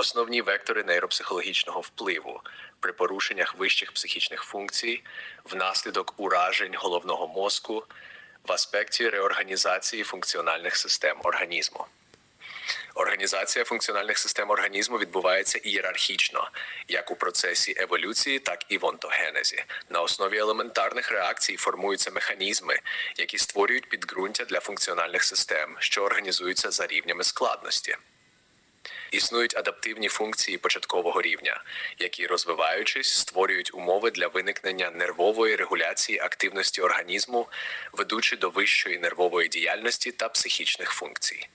Основні вектори нейропсихологічного впливу при порушеннях вищих психічних функцій внаслідок уражень головного мозку в аспекті реорганізації функціональних систем організму. Організація функціональних систем організму відбувається ієрархічно, як у процесі еволюції, так і в онтогенезі. На основі елементарних реакцій формуються механізми, які створюють підґрунтя для функціональних систем, що організуються за рівнями складності. Існують адаптивні функції початкового рівня, які, розвиваючись, створюють умови для виникнення нервової регуляції активності організму, ведучи до вищої нервової діяльності та психічних функцій.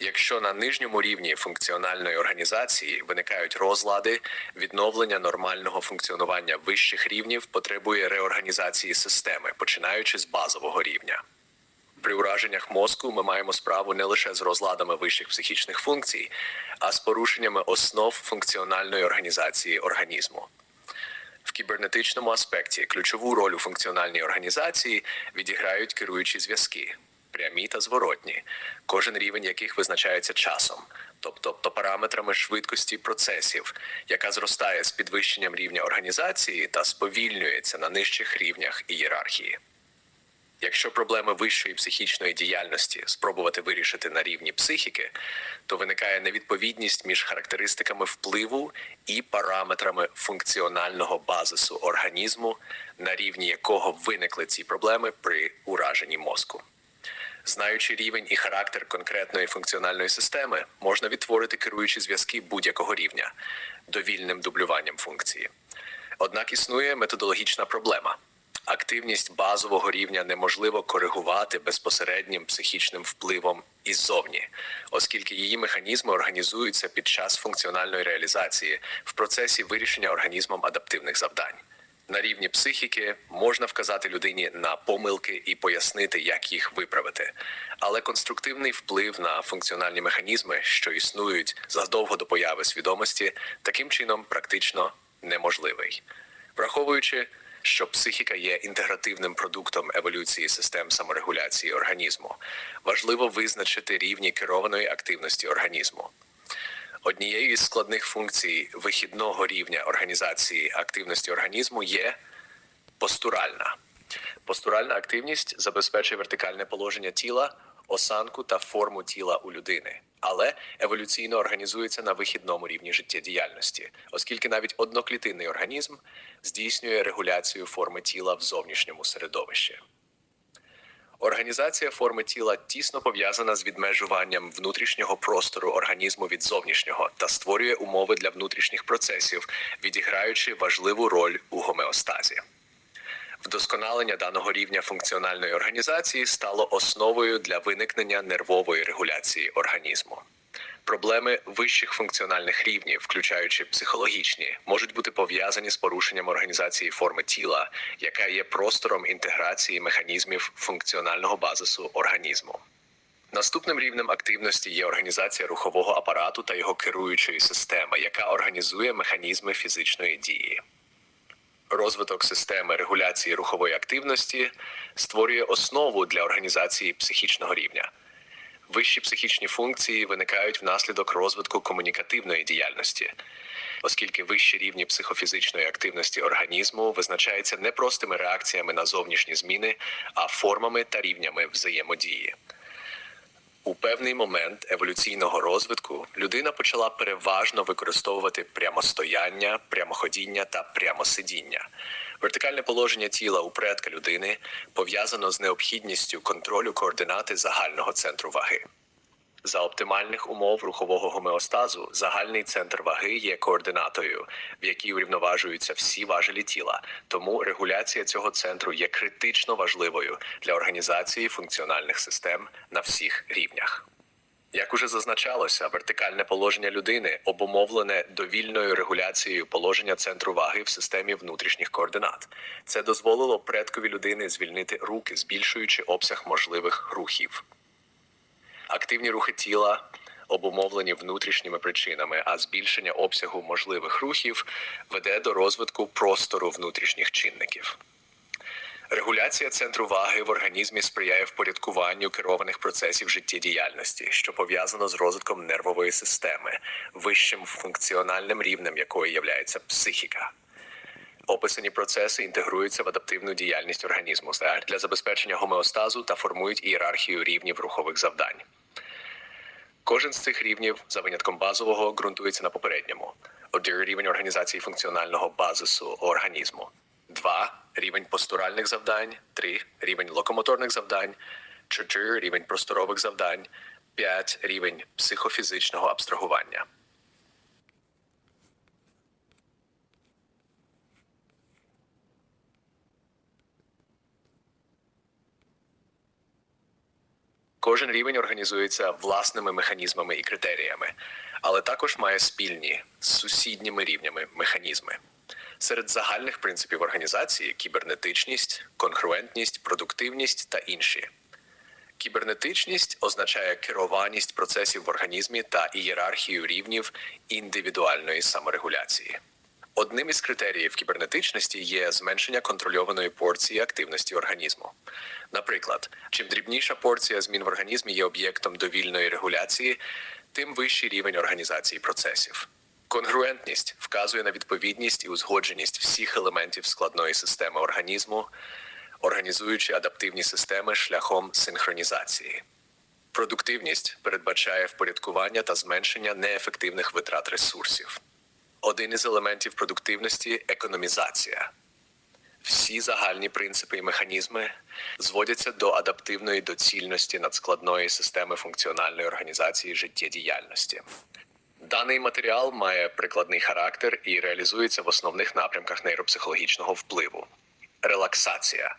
Якщо на нижньому рівні функціональної організації виникають розлади, відновлення нормального функціонування вищих рівнів потребує реорганізації системи, починаючи з базового рівня. При ураженнях мозку ми маємо справу не лише з розладами вищих психічних функцій, а з порушеннями основ функціональної організації організму. В кібернетичному аспекті ключову роль у функціональній організації відіграють керуючі зв'язки, прямі та зворотні, кожен рівень яких визначається часом, тобто то параметрами швидкості процесів, яка зростає з підвищенням рівня організації та сповільнюється на нижчих рівнях ієрархії. Якщо проблеми вищої психічної діяльності спробувати вирішити на рівні психіки, то виникає невідповідність між характеристиками впливу і параметрами функціонального базису організму, на рівні якого виникли ці проблеми при ураженні мозку. Знаючи рівень і характер конкретної функціональної системи, можна відтворити керуючі зв'язки будь-якого рівня довільним дублюванням функції. Однак існує методологічна проблема. Активність базового рівня неможливо коригувати безпосереднім психічним впливом іззовні, оскільки її механізми організуються під час функціональної реалізації в процесі вирішення організмом адаптивних завдань. На рівні психіки можна вказати людині на помилки і пояснити, як їх виправити, але конструктивний вплив на функціональні механізми, що існують задовго до появи свідомості, таким чином практично неможливий, враховуючи що психіка є інтегративним продуктом еволюції систем саморегуляції організму. Важливо визначити рівні керованої активності організму. Однією із складних функцій вихідного рівня організації активності організму є постуральна. Постуральна активність забезпечує вертикальне положення тіла, осанку та форму тіла у людини, але еволюційно організується на вихідному рівні життєдіяльності, оскільки навіть одноклітинний організм здійснює регуляцію форми тіла в зовнішньому середовищі. Організація форми тіла тісно пов'язана з відмежуванням внутрішнього простору організму від зовнішнього та створює умови для внутрішніх процесів, відіграючи важливу роль у гомеостазі. Вдосконалення даного рівня функціональної організації стало основою для виникнення нервової регуляції організму. Проблеми вищих функціональних рівнів, включаючи психологічні, можуть бути пов'язані з порушенням організації форми тіла, яка є простором інтеграції механізмів функціонального базису організму. Наступним рівнем активності є організація рухового апарату та його керуючої системи, яка організує механізми фізичної дії. Розвиток системи регуляції рухової активності створює основу для організації психічного рівня. Вищі психічні функції виникають внаслідок розвитку комунікативної діяльності, оскільки вищі рівні психофізичної активності організму визначаються не простими реакціями на зовнішні зміни, а формами та рівнями взаємодії. У певний момент еволюційного розвитку людина почала переважно використовувати прямостояння, прямоходіння та прямосидіння. Вертикальне положення тіла у предка людини пов'язано з необхідністю контролю координати загального центру ваги. За оптимальних умов рухового гомеостазу загальний центр ваги є координатою, в якій урівноважуються всі важелі тіла. Тому регуляція цього центру є критично важливою для організації функціональних систем на всіх рівнях. Як уже зазначалося, вертикальне положення людини обумовлене довільною регуляцією положення центру ваги в системі внутрішніх координат. Це дозволило предкові людини звільнити руки, збільшуючи обсяг можливих рухів. Активні рухи тіла обумовлені внутрішніми причинами, а збільшення обсягу можливих рухів веде до розвитку простору внутрішніх чинників. Регуляція центру ваги в організмі сприяє впорядкуванню керованих процесів життєдіяльності, що пов'язано з розвитком нервової системи, вищим функціональним рівнем якої являється психіка. Описані процеси інтегруються в адаптивну діяльність організму для забезпечення гомеостазу та формують ієрархію рівнів рухових завдань. Кожен з цих рівнів, за винятком базового, ґрунтується на попередньому. Один рівень організації функціонального базису організму. Два рівень постуральних завдань, три рівень локомоторних завдань, чотири рівень просторових завдань, п'ять рівень психофізичного абстрагування. Кожен рівень організується власними механізмами і критеріями, але також має спільні з сусідніми рівнями механізми. Серед загальних принципів організації кібернетичність, конгруентність, продуктивність та інші. Кібернетичність означає керованість процесів в організмі та ієрархію рівнів індивідуальної саморегуляції. Одним із критеріїв кібернетичності є зменшення контрольованої порції активності організму. Наприклад, чим дрібніша порція змін в організмі є об'єктом довільної регуляції, тим вищий рівень організації процесів. Конгруентність вказує на відповідність і узгодженість всіх елементів складної системи організму, організуючи адаптивні системи шляхом синхронізації. Продуктивність передбачає впорядкування та зменшення неефективних витрат ресурсів. Один із елементів продуктивності економізація. Всі загальні принципи і механізми зводяться до адаптивної доцільності надскладної системи функціональної організації життєдіяльності. Даний матеріал має прикладний характер і реалізується в основних напрямках нейропсихологічного впливу. Релаксація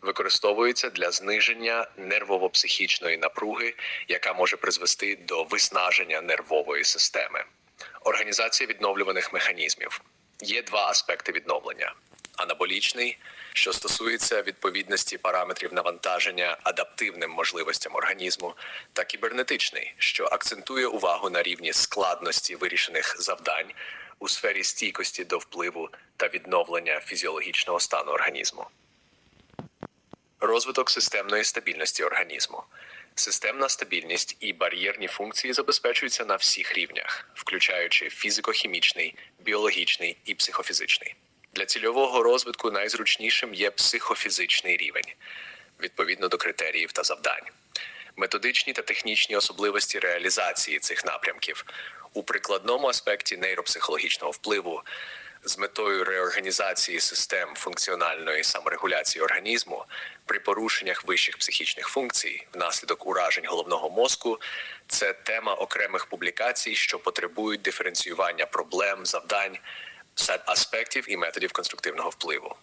використовується для зниження нервово-психічної напруги, яка може призвести до виснаження нервової системи. Організація відновлюваних механізмів. Є два аспекти відновлення: анаболічний, що стосується відповідності параметрів навантаження адаптивним можливостям організму, та кібернетичний, що акцентує увагу на рівні складності вирішених завдань у сфері стійкості до впливу та відновлення фізіологічного стану організму. Розвиток системної стабільності організму. Системна стабільність і бар'єрні функції забезпечуються на всіх рівнях, включаючи фізико-хімічний, біологічний і психофізичний. Для цільового розвитку найзручнішим є психофізичний рівень відповідно до критеріїв та завдань. Методичні та технічні особливості реалізації цих напрямків у прикладному аспекті нейропсихологічного впливу з метою реорганізації систем функціональної саморегуляції організму при порушеннях вищих психічних функцій внаслідок уражень головного мозку це тема окремих публікацій, що потребують диференціювання проблем, завдань, аспектів і методів конструктивного впливу.